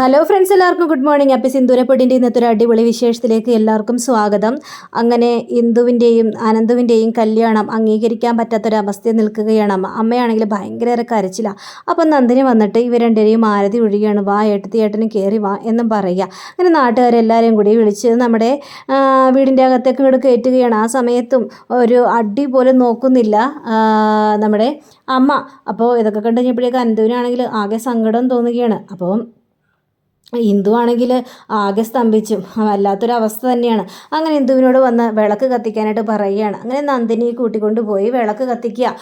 Hello friends എല്ലാവർക്കും good morning അപ്പി സിന്ദൂരപ്പൊടിന്റെ ഇന്നത്തെ ഒരു അടിപൊളി വിശേഷത്തിലേക്ക് എല്ലാവർക്കും സ്വാഗതം. അങ്ങനെ ഇന്ദുവിന്റെയും അനന്തുവിന്റെയും കല്യാണം അംഗീകരിക്കാൻ പറ്റാത്തൊരവസ്ഥയിൽ നിൽക്കുകയാണ് അമ്മ. അമ്മയാണെങ്കിൽ ഭയങ്കര കരച്ചിലാണ് അപ്പം നന്ദിനി വന്നിട്ട് ഇവ രണ്ടുപേരെയും ആരതി ഒഴിയുകയാണ് വാ ഏട്ടത്തി ഏട്ടനും കയറി വാ എന്നും പറയുക. അങ്ങനെ നാട്ടുകാരെല്ലാവരെയും കൂടി വിളിച്ച് നമ്മുടെ വീടിന്റെ അകത്തേക്ക് ഇങ്ങോട്ട് കയറ്റുകയാണ്. ആ സമയത്തും ഒരു അടി പോലും നോക്കുന്നില്ല നമ്മുടെ അമ്മ. അപ്പോൾ ഇതൊക്കെ കണ്ടു കഴിഞ്ഞപ്പോഴേക്കും അനന്തുവിനാണെങ്കിൽ ആകെ സങ്കടം തോന്നുകയാണ്. അപ്പോൾ ഹിന്ദു ആണെങ്കിൽ ആകെ സ്തംഭിച്ചു. വല്ലാത്തൊരവസ്ഥ തന്നെയാണ്. അങ്ങനെ ഹിന്ദുവിനോട് വന്ന് വിളക്ക് കത്തിക്കാനായിട്ട് പറയുകയാണ്. അങ്ങനെ നന്ദിനി കൂട്ടിക്കൊണ്ട് പോയി വിളക്ക് കത്തിക്കുക.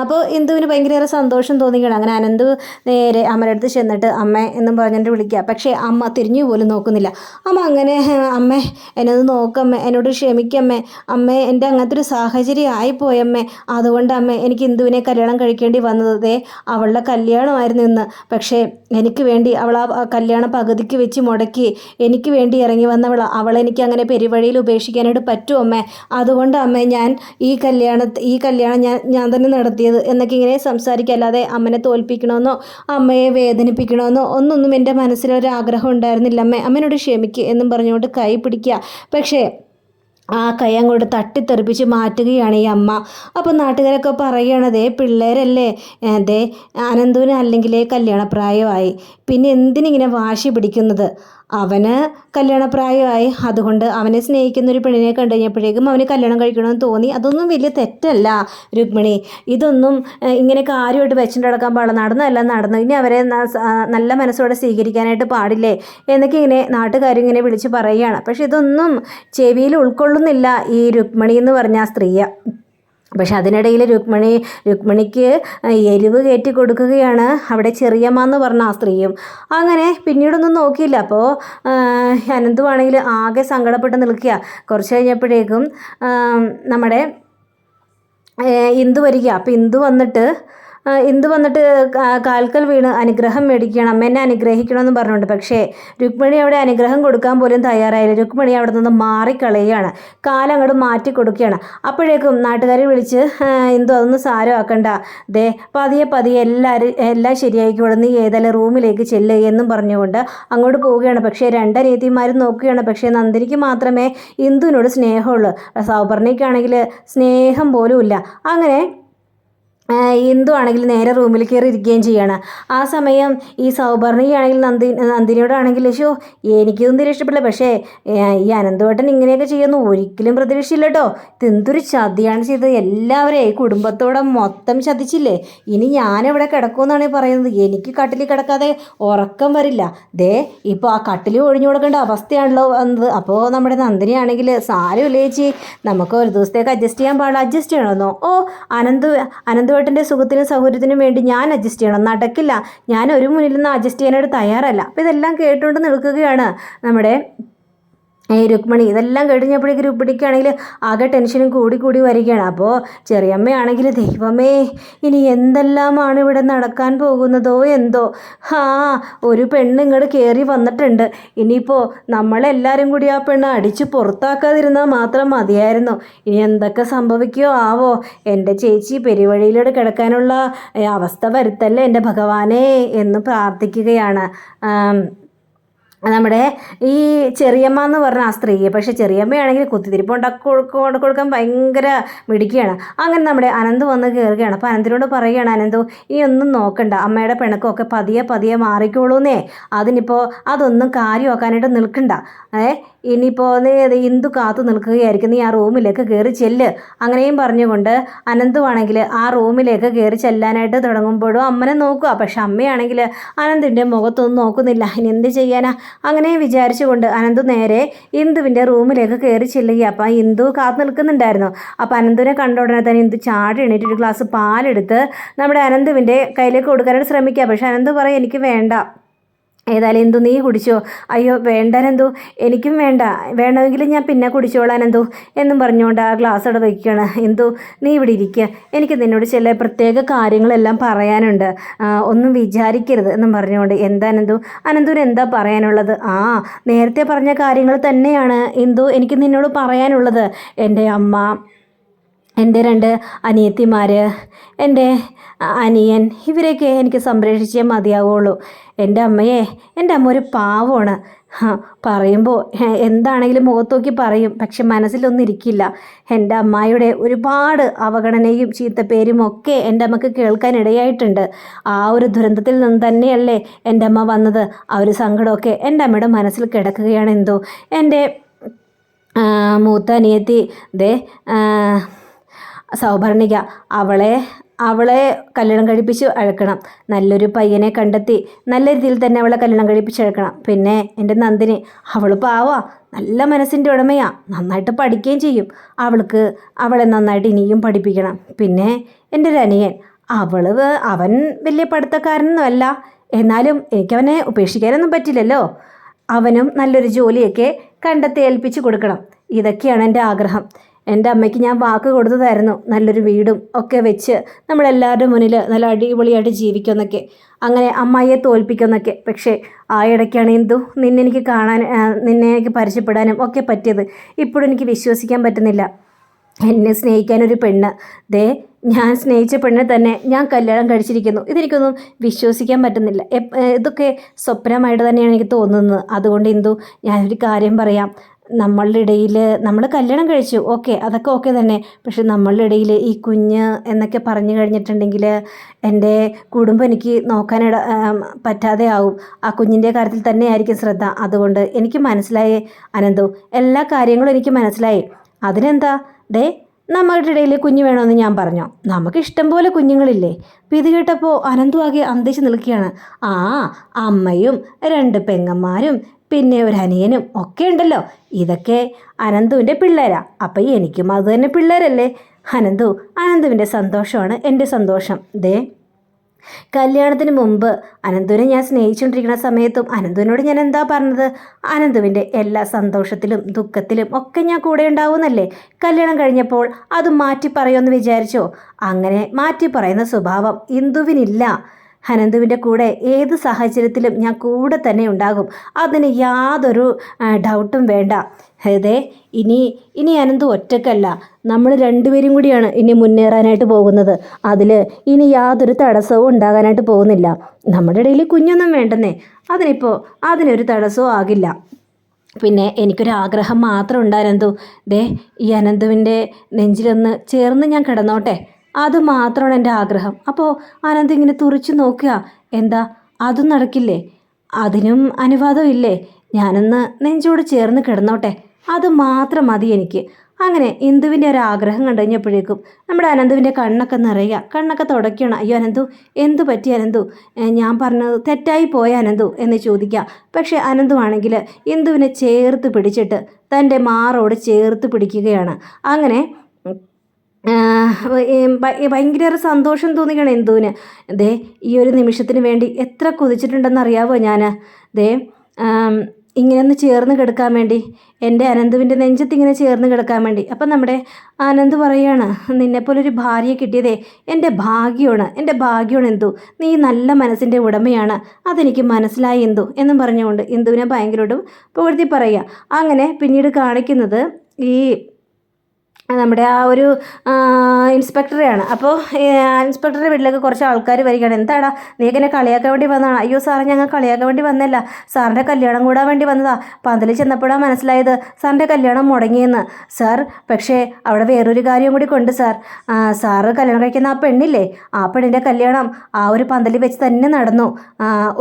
അപ്പോൾ ഹിന്ദുവിന് ഭയങ്കരയേറെ സന്തോഷം തോന്നുകയാണ് അങ്ങനെ അനന്ത് നേരെ അമ്മയുടെ അടുത്ത് ചെന്നിട്ട് അമ്മ എന്നും പറഞ്ഞിട്ട് വിളിക്കുക. പക്ഷേ അമ്മ തിരിഞ്ഞു പോലും നോക്കുന്നില്ല. അമ്മ അങ്ങനെ അമ്മേ എന്നത് നോക്കമ്മേ എന്നോട് ക്ഷമിക്കമ്മേ അമ്മേ എന്റെ അങ്ങനത്തെ ഒരു സാഹചര്യം ആയിപ്പോയമ്മേ അതുകൊണ്ട് അമ്മ എനിക്ക് ഹിന്ദുവിനെ കല്യാണം കഴിക്കേണ്ടി വന്നത് അവളുടെ കല്യാണമായിരുന്നു ഇന്ന്. പക്ഷേ എനിക്ക് വേണ്ടി അവൾ ആ കല്യാണം പകുതിക്ക് വെച്ച് മുടക്കി. എനിക്ക് വേണ്ടി ഇറങ്ങി വന്നവൾ അവളെനിക്ക് അങ്ങനെ പെരുവഴിയിൽ ഉപേക്ഷിക്കാനായിട്ട് പറ്റും അമ്മേ. അതുകൊണ്ട് അമ്മേ ഞാൻ ഈ കല്യാണ ഈ കല്യാണം ഞാൻ ഞാൻ തന്നെ നടത്തിയത് എന്നൊക്കെ ഇങ്ങനെ സംസാരിക്കല്ലാതെ അമ്മനെ തോൽപ്പിക്കണമെന്നോ അമ്മയെ വേദനിപ്പിക്കണമെന്നോ ഒന്നൊന്നും എന്റെ മനസ്സിലൊരാഗ്രഹം ഉണ്ടായിരുന്നില്ല. അമ്മേ അമ്മേനോട് ക്ഷമിക്കുക എന്നും പറഞ്ഞുകൊണ്ട് കൈ പിടിക്കുക. പക്ഷേ ആ കൈ അങ്ങോട്ട് തട്ടിത്തെറിപ്പിച്ച് മാറ്റുകയാണ് ഈ അമ്മ. അപ്പോൾ നാട്ടുകാരൊക്കെ പറയണതേ പിള്ളേരല്ലേ? ദേ അനന്തുവിന് അല്ലെങ്കിൽ കല്യാണപ്രായമായി. പിന്നെ എന്തിനിങ്ങനെ വാശി പിടിക്കുന്നത്? അവന് കല്യാണപ്രായമായി. അതുകൊണ്ട് അവനെ സ്നേഹിക്കുന്ന ഒരു പെണ്ണിനെ കണ്ടു കഴിഞ്ഞപ്പോഴേക്കും അവന് കല്യാണം കഴിക്കണമെന്ന് തോന്നി. അതൊന്നും വലിയ തെറ്റല്ല രുക്മിണി. ഇതൊന്നും ഇങ്ങനെ കാര്യമായിട്ട് വെച്ചിട്ട് നടക്കാൻ പാടില്ല. നടന്നല്ല നടന്നു. ഇനി അവരെ നല്ല മനസ്സോടെ സ്വീകരിക്കാനായിട്ട് പാടില്ലേ? എന്നൊക്കെ ഇങ്ങനെ നാട്ടുകാരും ഇങ്ങനെ വിളിച്ച് പറയുകയാണ്. പക്ഷെ ഇതൊന്നും ചെവിയിൽ ഉൾക്കൊള്ളുന്നില്ല ഈ രുക്മിണി എന്ന് പറഞ്ഞ ആ സ്ത്രീയെ. പക്ഷെ അതിനിടയിൽ രുക്മിണി രുക്മിണിക്ക് എരിവ് കയറ്റി കൊടുക്കുകയാണ് അവിടെ ചെറിയമ്മ എന്ന് പറഞ്ഞ ആ സ്ത്രീയും. അങ്ങനെ പിന്നീടൊന്നും നോക്കിയില്ല. അപ്പോൾ അനന്തുവാണെങ്കിൽ ആകെ സങ്കടപ്പെട്ട് നിൽക്കുക. കുറച്ച് കഴിഞ്ഞപ്പോഴേക്കും നമ്മുടെ ഇന്ദു വരിക. അപ്പോൾ ഇന്ദു വന്നിട്ട് ഇന്ദു വന്നിട്ട് കാൽക്കൽ വീണ് അനുഗ്രഹം മേടിക്കണം എന്നെ അനുഗ്രഹിക്കണമെന്ന് പറഞ്ഞുകൊണ്ട്. പക്ഷേ രുക്മിണി അവിടെ അനുഗ്രഹം കൊടുക്കാൻ പോലും തയ്യാറായില്ല. രുക്മിണി അവിടെ നിന്ന് മാറിക്കളയുകയാണ്. കാലങ്ങോട്ട് മാറ്റി കൊടുക്കുകയാണ്. അപ്പോഴേക്കും നാട്ടുകാരെ വിളിച്ച് ഇന്ദു അതൊന്നും സാരമാക്കണ്ട. ദേ പതിയെ പതിയെ എല്ലാവരും എല്ലാം ശരിയായിക്കോളും. നീ ഏതായാലും റൂമിലേക്ക് ചെല്ല് എന്നും പറഞ്ഞുകൊണ്ട് അങ്ങോട്ട് പോവുകയാണ്. പക്ഷേ രണ്ടനീതിമാരും നോക്കുകയാണ്. പക്ഷേ നന്ദിനിക്ക് മാത്രമേ ഇന്ദുവിനോട് സ്നേഹമുള്ളൂ. സൗപർണിക്കാണെങ്കിൽ സ്നേഹം പോലും ഇല്ല. അങ്ങനെ ഇന്ദു ആണെങ്കിൽ നേരെ റൂമിൽ കയറി ഇരിക്കുകയും ചെയ്യാണ്. ആ സമയം ഈ സൗപർണികയാണെങ്കിൽ നന്ദി നന്ദിനിയോടാണെങ്കിൽ ശോ എനിക്കൊന്നും തീരെ ഇഷ്ടപ്പെടില്ല. പക്ഷേ ഈ അനന്തവേട്ടൻ ഇങ്ങനെയൊക്കെ ചെയ്യുന്നു. ഒരിക്കലും പ്രതീക്ഷയില്ല കേട്ടോ ഇതെന്തൊരു ചതിയാണ് ചെയ്തത്. എല്ലാവരെയും കുടുംബത്തോടെ മൊത്തം ചതിച്ചില്ലേ? ഇനി ഞാനിവിടെ കിടക്കുമെന്നാണ് പറയുന്നത്. എനിക്ക് കട്ടിലിൽ കിടക്കാതെ ഉറക്കം വരില്ല. ദേ ഇപ്പോൾ ആ കട്ടിൽ ഒഴിഞ്ഞു കൊടുക്കേണ്ട അവസ്ഥയാണല്ലോ വന്നത്. അപ്പോൾ നമ്മുടെ നന്ദിനിയാണെങ്കിൽ സാരമില്ല ചേച്ചി. നമുക്ക് ഒരു ദിവസത്തേക്ക് അഡ്ജസ്റ്റ് ചെയ്യാൻ പാടില്ല. അഡ്ജസ്റ്റ് ചെയ്യണമെന്നോ ഓ അനന്ത് അനന്തവേട്ടന്റെ സുഖത്തിനും സൗകര്യത്തിനും വേണ്ടി ഞാൻ അഡ്ജസ്റ്റ് ചെയ്യണം. നടക്കില്ല. ഞാൻ ഒരു മുന്നിൽ നിന്ന് അഡ്ജസ്റ്റ് ചെയ്യാനായിട്ട് തയ്യാറല്ല. അപ്പോൾ ഇതെല്ലാം കേട്ടുകൊണ്ട് നിൽക്കുകയാണ് നമ്മുടെ ഈ രുക്മിണി ഇതെല്ലാം കഴിഞ്ഞപ്പോഴേക്ക് രുക്മിണിക്കാണെങ്കിൽ ആകെ ടെൻഷനും കൂടി കൂടി വരികയാണ്. അപ്പോൾ ചെറിയമ്മയാണെങ്കിൽ ദൈവമേ ഇനി എന്തെല്ലാമാണ് ഇവിടെ നടക്കാൻ പോകുന്നതോ എന്തോ? ആ ഒരു പെണ്ണ് ഇങ്ങോട്ട് കയറി വന്നിട്ടുണ്ട്. ഇനിയിപ്പോൾ നമ്മളെല്ലാവരും കൂടി ആ പെണ്ണ് അടിച്ച് പുറത്താക്കാതിരുന്നാൽ മാത്രം മതിയായിരുന്നു. ഇനി എന്തൊക്കെ സംഭവിക്കുമോ ആവോ? എന്റെ ചേച്ചി പെരുവഴിയിലൂടെ കിടക്കാനുള്ള അവസ്ഥ വരുത്തല്ലേ എന്റെ ഭഗവാനെ എന്ന് പ്രാർത്ഥിക്കുകയാണ്. നമ്മുടെ ഈ ചെറിയമ്മ എന്ന് പറഞ്ഞ ആ സ്ത്രീയെ. പക്ഷെ ചെറിയമ്മയാണെങ്കിൽ കുത്തിത്തിരിപ്പ് ഉണ്ടാക്കി കൊടുക്കാൻ ഭയങ്കര മിടിക്കുകയാണ് അങ്ങനെ നമ്മുടെ അനന്ത് വന്ന് കയറുകയാണ് അപ്പോൾ അനന്തിനോട് പറയുകയാണ് അനന്തു ഈ ഒന്നും നോക്കണ്ട. അമ്മയുടെ പിണക്കമൊക്കെ പതിയെ പതിയെ മാറിക്കോളൂന്നേ. അതിനിപ്പോൾ അതൊന്നും കാര്യമാക്കാനായിട്ട് നിൽക്കണ്ട. ഏ ഇനിയിപ്പോൾ നീ ഇന്ദു കാത്തു നിൽക്കുകയായിരിക്കും നീ ആ റൂമിലേക്ക് കയറി ചെല്ല്. അങ്ങനെയും പറഞ്ഞുകൊണ്ട് അനന്തുവാണെങ്കിൽ ആ റൂമിലേക്ക് കയറി ചെല്ലാനായിട്ട് തുടങ്ങുമ്പോഴും അമ്മനെ നോക്കുക. പക്ഷെ അമ്മയാണെങ്കിൽ അനന്തിന്റെ മുഖത്തൊന്നും നോക്കുന്നില്ല. ഇനി എന്ത് ചെയ്യാനാ? അങ്ങനെ വിചാരിച്ചുകൊണ്ട് അനന്തു നേരെ ഇന്ദുവിന്റെ റൂമിലേക്ക് കയറി ചെല്ലുക അപ്പം ഇന്ദു കാത്തു നിൽക്കുന്നുണ്ടായിരുന്നു. അപ്പം അനന്തുവിനെ കണ്ട ഉടനെ തന്നെ ഇന്ദു ചാടി എണീറ്റ് ഒരു ഗ്ലാസ് പാലെടുത്ത് നമ്മുടെ അനന്തുവിന്റെ കയ്യിലേക്ക് കൊടുക്കാനായിട്ട് ശ്രമിക്കുക. പക്ഷെ അനന്തു പറയും എനിക്ക് വേണ്ട. ഏതായാലും എന്തു നീ കുടിച്ചോ? അയ്യോ വേണ്ടാനെന്തോ എനിക്കും വേണ്ട. വേണമെങ്കിൽ ഞാൻ പിന്നെ കുടിച്ചോളാൻ എന്തോ എന്നും പറഞ്ഞുകൊണ്ട് ആ ഗ്ലാസ് അവിടെ വയ്ക്കുകയാണ് എന്തോ നീ ഇവിടെ ഇരിക്കുക എനിക്ക് നിന്നോട് ചില പ്രത്യേക കാര്യങ്ങളെല്ലാം പറയാനുണ്ട്. ഒന്നും വിചാരിക്കരുത് എന്നും പറഞ്ഞുകൊണ്ട് എന്താ അനന്തു? അനന്തുവിന് എന്താ പറയാനുള്ളത്? ആ നേരത്തെ പറഞ്ഞ കാര്യങ്ങൾ തന്നെയാണ് എന്തോ എനിക്ക് നിന്നോട് പറയാനുള്ളത്. എന്റെ അമ്മ എന്റെ രണ്ട് അനിയത്തിമാർ എന്റെ അനിയൻ ഇവരെയൊക്കെ എനിക്ക് സംരക്ഷിച്ചേ മതിയാവുള്ളൂ. എന്റെ അമ്മയെ എന്റെ അമ്മ ഒരു പാവമാണ്. പറയുമ്പോൾ എന്താണെങ്കിലും മുഖത്തോക്കി പറയും പക്ഷെ മനസ്സിലൊന്നും ഇരിക്കില്ല. എന്റെ അമ്മായിയുടെ ഒരുപാട് അവഗണനയും ചീത്തപ്പേരും ഒക്കെ എന്റെ അമ്മയ്ക്ക് കേൾക്കാനിടയായിട്ടുണ്ട് ആ ഒരു ദുരന്തത്തിൽ നിന്ന് തന്നെയല്ലേ എന്റെ അമ്മ വന്നത്. ആ ഒരു സങ്കടമൊക്കെ എന്റെ അമ്മയുടെ മനസ്സിൽ കിടക്കുകയാണ് എന്തോ. എന്റെ മൂത്ത അനിയത്തി ദേ സൗഭർണിക അവളെ അവളെ കല്യാണം കഴിപ്പിച്ച് അഴക്കണം. നല്ലൊരു പയ്യനെ കണ്ടെത്തി നല്ല രീതിയിൽ തന്നെ അവളെ കല്യാണം കഴിപ്പിച്ച് അഴക്കണം. പിന്നെ എന്റെ നന്ദിനി അവൾ പാവാ നല്ല മനസ്സിന്റെ ഉടമയാ നന്നായിട്ട് പഠിക്കുകയും ചെയ്യും. അവൾക്ക് അവളെ നന്നായിട്ട് ഇനിയും പഠിപ്പിക്കണം. പിന്നെ എന്റെ ഒരു അനിയൻ അവൾ അവൻ വലിയ പഠിത്തക്കാരനൊന്നുമല്ല. എന്നാലും എനിക്കവനെ ഉപേക്ഷിക്കാനൊന്നും പറ്റില്ലല്ലോ. അവനും നല്ലൊരു ജോലിയൊക്കെ കണ്ടെത്തി ഏൽപ്പിച്ച് കൊടുക്കണം. ഇതൊക്കെയാണ് എന്റെ ആഗ്രഹം. എന്റെ അമ്മയ്ക്ക് ഞാൻ വാക്ക് കൊടുത്തതായിരുന്നു നല്ലൊരു വീടും ഒക്കെ വെച്ച് നമ്മളെല്ലാവരുടെ മുന്നിൽ നല്ല അടിപൊളിയായിട്ട് ജീവിക്കുമെന്നൊക്കെ. അങ്ങനെ അമ്മായിയെ തോൽപ്പിക്കുമെന്നൊക്കെ. പക്ഷേ ആ ഇടയ്ക്കാണ് എന്തു? നിന്നെ എനിക്ക് കാണാൻ നിന്നെ എനിക്ക് പരിചയപ്പെടാനും ഒക്കെ പറ്റിയത്. ഇപ്പോഴും എനിക്ക് വിശ്വസിക്കാൻ പറ്റുന്നില്ല. എന്നെ സ്നേഹിക്കാനൊരു പെണ്ണ്. ദേ ഞാൻ സ്നേഹിച്ച പെണ്ണിനെ തന്നെ ഞാൻ കല്യാണം കഴിച്ചിരിക്കുന്നു. ഇതെനിക്കൊന്നും വിശ്വസിക്കാൻ പറ്റുന്നില്ല. ഇതൊക്കെ സ്വപ്നമായിട്ട് തന്നെയാണ് എനിക്ക് തോന്നുന്നത്. അതുകൊണ്ട് എന്തു? ഞാനൊരു കാര്യം പറയാം. നമ്മളുടെ ഇടയിൽ നമ്മൾ കല്യാണം കഴിച്ചു. ഓക്കെ അതൊക്കെ ഓക്കെ തന്നെ. പക്ഷെ നമ്മളുടെ ഇടയിൽ ഈ കുഞ്ഞ് എന്നൊക്കെ പറഞ്ഞു കഴിഞ്ഞിട്ടുണ്ടെങ്കിൽ എന്റെ കുടുംബം എനിക്ക് നോക്കാനിട പറ്റാതെ ആവും. ആ കുഞ്ഞിന്റെ കാര്യത്തിൽ തന്നെ ആയിരിക്കും ശ്രദ്ധ. അതുകൊണ്ട് എനിക്ക് മനസ്സിലായി അനന്തു. എല്ലാ കാര്യങ്ങളും എനിക്ക് മനസ്സിലായി. അതിനെന്താ? ദേ നമ്മളുടെ ഇടയിൽ കുഞ്ഞ് വേണമെന്ന് ഞാൻ പറഞ്ഞു. നമുക്ക് ഇഷ്ടം പോലെ കുഞ്ഞുങ്ങളില്ലേ? അപ്പം ഇത് കേട്ടപ്പോൾ അനന്തു ആകെ അന്തിച്ച് നിൽക്കുകയാണ്. ആ അമ്മയും രണ്ട് പെങ്ങന്മാരും പിന്നെ ഒരു അനിയനും ഒക്കെ ഉണ്ടല്ലോ. ഇതൊക്കെ അനന്തുവിന്റെ പിള്ളേരാ. അപ്പം എനിക്കും അത് തന്നെ പിള്ളേരല്ലേ? അനന്തു അനന്തുവിന്റെ സന്തോഷമാണ് എന്റെ സന്തോഷം. ദേ കല്യാണത്തിന് മുമ്പ് അനന്തുവിനെ ഞാൻ സ്നേഹിച്ചുകൊണ്ടിരിക്കുന്ന സമയത്തും അനന്തുവിനോട് ഞാൻ എന്താ പറഞ്ഞത്? അനന്തുവിന്റെ എല്ലാ സന്തോഷത്തിലും ദുഃഖത്തിലും ഒക്കെ ഞാൻ കൂടെ ഉണ്ടാവുമെന്നല്ലേ കല്യാണം കഴിഞ്ഞപ്പോൾ അത് മാറ്റി പറയുമെന്ന് വിചാരിച്ചോ? അങ്ങനെ മാറ്റി പറയുന്ന സ്വഭാവം ഇന്ദുവിനില്ല. അനന്തുവിന്റെ കൂടെ ഏത് സാഹചര്യത്തിലും ഞാൻ കൂടെ തന്നെ ഉണ്ടാകും. അതിന് യാതൊരു ഡൗട്ടും വേണ്ട. അതെ ഇനി ഇനി അനന്തു ഒറ്റക്കല്ല നമ്മൾ രണ്ടുപേരും കൂടിയാണ് ഇനി മുന്നേറാനായിട്ട് പോകുന്നത്. അതിൽ ഇനി യാതൊരു തടസ്സവും ഉണ്ടാകാനായിട്ട് പോകുന്നില്ല. നമ്മുടെ ഇടയിൽ കുഞ്ഞൊന്നും വേണ്ടെന്നേ. അതിനിപ്പോൾ അതിനൊരു തടസ്സവും ആകില്ല. പിന്നെ എനിക്കൊരു ആഗ്രഹം മാത്രം ഉണ്ട് അനന്തു. ദേ ഈ അനന്തുവിന്റെ നെഞ്ചിലൊന്ന് ചേർന്ന് ഞാൻ കിടന്നോട്ടെ. അത് മാത്രമാണ് എന്റെ ആഗ്രഹം. അപ്പോൾ അനന്ത് ഇങ്ങനെ തുറച്ചു നോക്കുക. എന്താ? അതും നടക്കില്ലേ? അതിനും അനുവാദം ഇല്ലേ ഞാനൊന്ന് നെഞ്ചോട് ചേർന്ന് കിടന്നോട്ടെ. അത് മാത്രം മതി എനിക്ക്. അങ്ങനെ ഇന്ദുവിന്റെ ഒരു ആഗ്രഹം കണ്ടു കഴിഞ്ഞപ്പോഴേക്കും നമ്മുടെ അനന്തുവിന്റെ കണ്ണൊക്കെ നിറയുക. കണ്ണൊക്കെ തുടയ്ക്കണം അയ്യോ അനന്തു എന്തു പറ്റി അനന്തു? ഞാൻ പറഞ്ഞത് തെറ്റായി പോയ അനന്തു എന്ന് ചോദിക്കുക. പക്ഷേ അനന്തു ആണെങ്കിൽ ഇന്ദുവിനെ ചേർത്ത് പിടിച്ചിട്ട് തന്റെ മാറോട് ചേർത്ത് പിടിക്കുകയാണ്. അങ്ങനെ ഭയങ്കര സന്തോഷം തോന്നിക്കണം എന്തുവിന് ദേ ഈ ഒരു നിമിഷത്തിന് വേണ്ടി എത്ര കൊതിച്ചിട്ടുണ്ടെന്ന് അറിയാവോ ഞാൻ ദേ ആം, ഇങ്ങനെ ഒന്ന് ചേർന്ന് കിടക്കാൻ വേണ്ടി എന്റെ അനന്തുവിന്റെ നെഞ്ചത്ത് ഇങ്ങനെ ചേർന്ന് കിടക്കാൻ വേണ്ടി. അപ്പം നമ്മുടെ അനന്ത് പറയാണ് നിന്നെപ്പോലൊരു ഭാര്യയെ കിട്ടിയതേ എന്റെ ഭാഗ്യമാണ് എന്റെ ഭാഗ്യമാണ് എന്തു? നീ നല്ല മനസ്സിന്റെ ഉടമയാണ് അതെനിക്ക് മനസ്സിലായി എന്തു? എന്നും പറഞ്ഞുകൊണ്ട് എന്തുവിനെ ഭയങ്കരോടും പുകഴ്ത്തി പറയുക. അങ്ങനെ പിന്നീട് കാണിക്കുന്നത് ഈ നമ്മുടെ ആ ഒരു ഇൻസ്പെക്ടറെയാണ്. അപ്പോൾ ഇൻസ്പെക്ടറുടെ വീട്ടിലേക്ക് കുറച്ച് ആൾക്കാർ വരികയാണ്. എന്താടാ നീ എന്നെ കളിയാക്കാൻ വേണ്ടി വന്നതാണ്? അയ്യോ സാറേ ഞങ്ങൾ കളിയാക്കാൻ വേണ്ടി വന്നല്ല സാറിന്റെ കല്യാണം കൂടാൻ വേണ്ടി വന്നതാ. പന്തലിൽ ചെന്നപ്പോഴാണ് മനസ്സിലായത് സാറിന്റെ കല്യാണം മുടങ്ങിയെന്ന്. സാർ പക്ഷേ അവിടെ വേറൊരു കാര്യം കൂടി കൊണ്ട് സാർ. സാറ് കല്യാണം കഴിക്കുന്ന ആ പെണ്ണില്ലേ? ആ പെണ്ണിന്റെ കല്യാണം ആ ഒരു പന്തലിൽ വെച്ച് തന്നെ നടന്നു.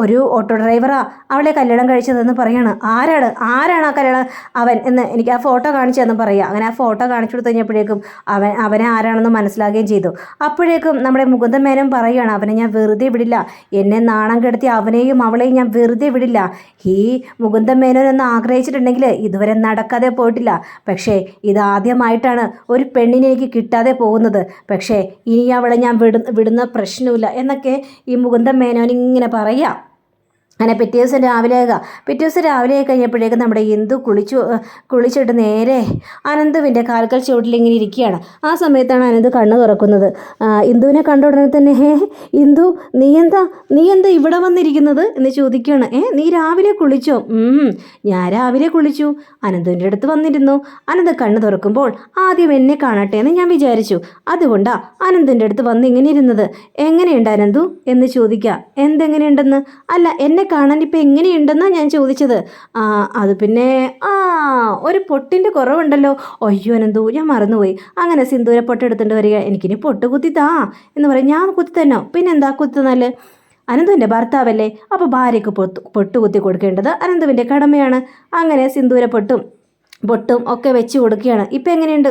ഒരു ഓട്ടോ ഡ്രൈവറാ അവളെ കല്യാണം കഴിച്ചതെന്ന് പറയാണ്. ആരാണ്? ആരാണ് ആ കല്യാണം? അവൻ എന്ന് എനിക്ക് ആ ഫോട്ടോ കാണിച്ചതെന്ന് തന്നു പറയുക. അങ്ങനെ ആ ഫോട്ടോ കാണിച്ചു കൊടുത്തു കഴിഞ്ഞപ്പോഴേക്കും അവൻ അവനെ ആരാണെന്ന് മനസ്സിലാകുകയും ചെയ്തു. അപ്പോഴേക്കും നമ്മുടെ മുകുന്ദൻ മേനോൻ പറയുകയാണ് അവനെ ഞാൻ വെറുതെ വിടില്ല. എന്നെ നാണം കെടുത്തി അവനെയും അവളെയും ഞാൻ വെറുതെ വിടില്ല. ഈ മുകുന്ദൻ മേനോൻ എന്ന് ആഗ്രഹിച്ചിട്ടുണ്ടെങ്കിൽ ഇതുവരെ നടക്കാതെ പോയിട്ടില്ല. പക്ഷേ ഇതാദ്യമായിട്ടാണ് ഒരു പെണ്ണിനെ എനിക്ക് കിട്ടാതെ പോകുന്നത്. പക്ഷേ ഇനി അവളെ ഞാൻ വിടു വിടുന്ന പ്രശ്നമില്ല. എന്നൊക്കെ ഈ മുകുന്ദൻ മേനോൻ ഇങ്ങനെ പറയാം അങ്ങനെ പിറ്റേ ദിവസം രാവിലെ ആകുക പിറ്റേ ദിവസം രാവിലെ കഴിഞ്ഞപ്പോഴേക്കും നമ്മുടെ ഇന്ദു കുളിച്ചു കുളിച്ചിട്ട് നേരെ അനന്തുവിന്റെ കാൽക്കൽ ചുവട്ടിൽ ഇങ്ങനെ ഇരിക്കുകയാണ്. ആ സമയത്താണ് അനന്ത് കണ്ണ് തുറക്കുന്നത്. ഇന്ദുവിനെ കണ്ട ഉടനെ തന്നെ ഹേ ഇന്ദു നീ എന്താ നീ എന്താ ഇവിടെ വന്നിരിക്കുന്നത് എന്ന് ചോദിക്കുകയാണ്. ഏ നീ രാവിലെ കുളിച്ചോ? ഞാൻ രാവിലെ കുളിച്ചു. അനന്തുവിന്റെ അടുത്ത് വന്നിരുന്നു. അനന്ത് കണ്ണ് തുറക്കുമ്പോൾ ആദ്യം എന്നെ കാണട്ടെ എന്ന് ഞാൻ വിചാരിച്ചു. അതുകൊണ്ടാണ് അനന്തിന്റെ അടുത്ത് വന്ന് ഇങ്ങനെ ഇരുന്നത്. എങ്ങനെയുണ്ട് അനന്തു? എന്ന് ചോദിക്കുക. എന്തെങ്ങനെയുണ്ടെന്ന്? അല്ല എന്നെ കാണാൻ ഇപ്പം എങ്ങനെയുണ്ടെന്നാണ് ഞാൻ ചോദിച്ചത്. ആ അത് പിന്നെ ആ ഒരു പൊട്ടിന്റെ കുറവുണ്ടല്ലോ. അയ്യോ അനന്തു ഞാൻ മറന്നുപോയി. അങ്ങനെ സിന്ദൂര പൊട്ടെടുത്തുകൊണ്ട് വരിക. എനിക്കിനി പൊട്ട് കുത്തി താ എന്ന് പറയും. ഞാൻ കുത്തി തന്നോ പിന്നെന്താ കുത്തുന്നാൽ അനന്തുവിന്റെ ഭർത്താവല്ലേ? അപ്പോൾ ഭാര്യയ്ക്ക് പൊത്ത് പൊട്ട് കുത്തി കൊടുക്കേണ്ടത് അനന്തുവിന്റെ കടമയാണ്. അങ്ങനെ സിന്ദൂര പൊട്ടും. പൊട്ടും ഒക്കെ വെച്ച് കൊടുക്കുകയാണ്. ഇപ്പം എങ്ങനെയുണ്ട്?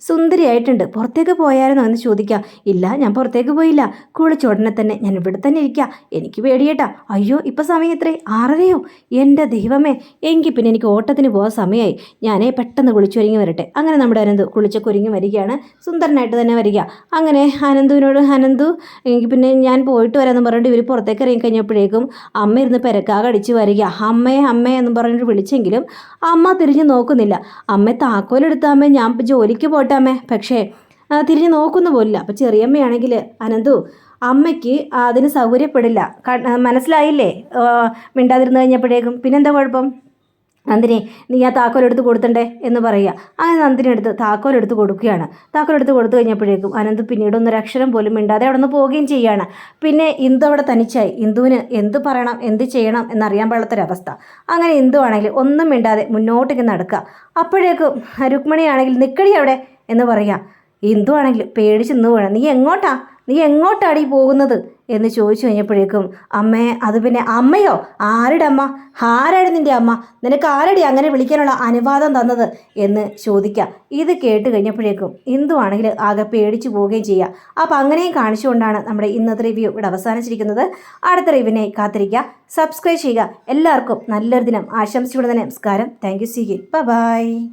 സുന്ദരിയായിട്ടുണ്ട്. പുറത്തേക്ക് പോയായിരുന്നോ എന്ന് ചോദിക്കാം. ഇല്ല ഞാൻ പുറത്തേക്ക് പോയില്ല. കുളിച്ച ഉടനെ തന്നെ ഞാൻ ഇവിടെ തന്നെ ഇരിക്കാം. എനിക്ക് പേടിയേട്ടാ. അയ്യോ ഇപ്പം സമയം എത്രേ ആറരയോ? എന്റെ ദൈവമേ. എങ്കിൽ പിന്നെ എനിക്ക് ഓട്ടത്തിന് പോകാൻ സമയമായി ഞാനേ പെട്ടെന്ന് കുളിച്ചൊരുങ്ങി വരട്ടെ. അങ്ങനെ നമ്മുടെ അനന്തു കുളിച്ചൊക്കെ ഒരുങ്ങി വരികയാണ്. സുന്ദരനായിട്ട് തന്നെ വരിക. അങ്ങനെ അനന്തുവിനോട് അനന്തു എനിക്ക് പിന്നെ ഞാൻ പോയിട്ട് വരാമെന്ന് പറഞ്ഞിട്ട് ഇവർ പുറത്തേക്ക് ഇറങ്ങി കഴിഞ്ഞപ്പോഴേക്കും അമ്മ ഇരുന്ന് പെരക്കാകടിച്ച് വരിക. അമ്മയെ അമ്മേ എന്ന് പറഞ്ഞിട്ട് വിളിച്ചെങ്കിലും അമ്മ തിരിഞ്ഞ് നോക്കുന്നില്ല. അമ്മ താക്കോലെടുത്ത അമ്മ ഞാൻ ജോലിക്ക് പോട്ടെ അമ്മേ. പക്ഷേ തിരിഞ്ഞ് നോക്കുന്നു പോലില്ല. അപ്പം ചെറിയമ്മയാണെങ്കിൽ അനന്തു അമ്മയ്ക്ക് അതിന് സൗകര്യപ്പെടില്ല. മനസ്സിലായില്ലേ? മിണ്ടാതിരുന്ന് കഴിഞ്ഞപ്പോഴേക്കും. പിന്നെന്താ കുഴപ്പം? നന്ദിനി നീ ആ താക്കോലെടുത്ത് കൊടുത്തണ്ടേ? എന്ന് പറയുക. അങ്ങനെ നന്ദിനി എടുത്ത് താക്കോലെടുത്ത് കൊടുക്കുകയാണ്. താക്കോലെടുത്ത് കൊടുത്തു കഴിഞ്ഞപ്പോഴേക്കും അനന്ത് പിന്നീട് ഒന്നൊരക്ഷരം പോലും മിണ്ടാതെ അവിടെ നിന്ന് പോവുകയും ചെയ്യുകയാണ് പിന്നെ ഇന്ദു അവിടെ തനിച്ചായി. ഇന്ദുവിന് എന്ത് പറയണം എന്ത് ചെയ്യണം എന്നറിയാൻ പാടാത്തൊരവസ്ഥ അങ്ങനെ ഇന്ദു ആണെങ്കിൽ ഒന്നും മിണ്ടാതെ മുന്നോട്ടേക്ക് നടക്കുക. അപ്പോഴേക്കും രുക്മിണി ആണെങ്കിൽ നിക്കടി അവിടെ എന്ന് പറയുക. ഇന്ദു ആണെങ്കിൽ പേടിച്ച് നിന്ന് വേണം നീ എങ്ങോട്ടാ? നീ എങ്ങോട്ടാടി പോകുന്നത്? എന്ന് ചോദിച്ചു കഴിഞ്ഞപ്പോഴേക്കും അമ്മേ അത് പിന്നെ അമ്മയോ? ആരുടെ അമ്മ? ആരാണ് നിന്റെ അമ്മ? നിനക്ക് ആരടി അങ്ങനെ വിളിക്കാനുള്ള അനുവാദം തന്നത്? എന്ന് ചോദിക്കാം. ഇത് കേട്ട് കഴിഞ്ഞപ്പോഴേക്കും ഇന്ദു ആണെങ്കിൽ ആകെ പേടിച്ചു പോവുകയും ചെയ്യുക അപ്പോൾ അങ്ങനെയും കാണിച്ചുകൊണ്ടാണ് നമ്മുടെ ഇന്നത്തെ റിവ്യൂ ഇവിടെ അവസാനിച്ചിരിക്കുന്നത്. അടുത്ത റിവ്യൂവിനെ കാത്തിരിക്കുക. സബ്സ്ക്രൈബ് ചെയ്യുക. എല്ലാവർക്കും നല്ലൊരു ദിനം. ആശംസിച്ചുകൊണ്ട് തന്നെ. നമസ്കാരം. Thank you C by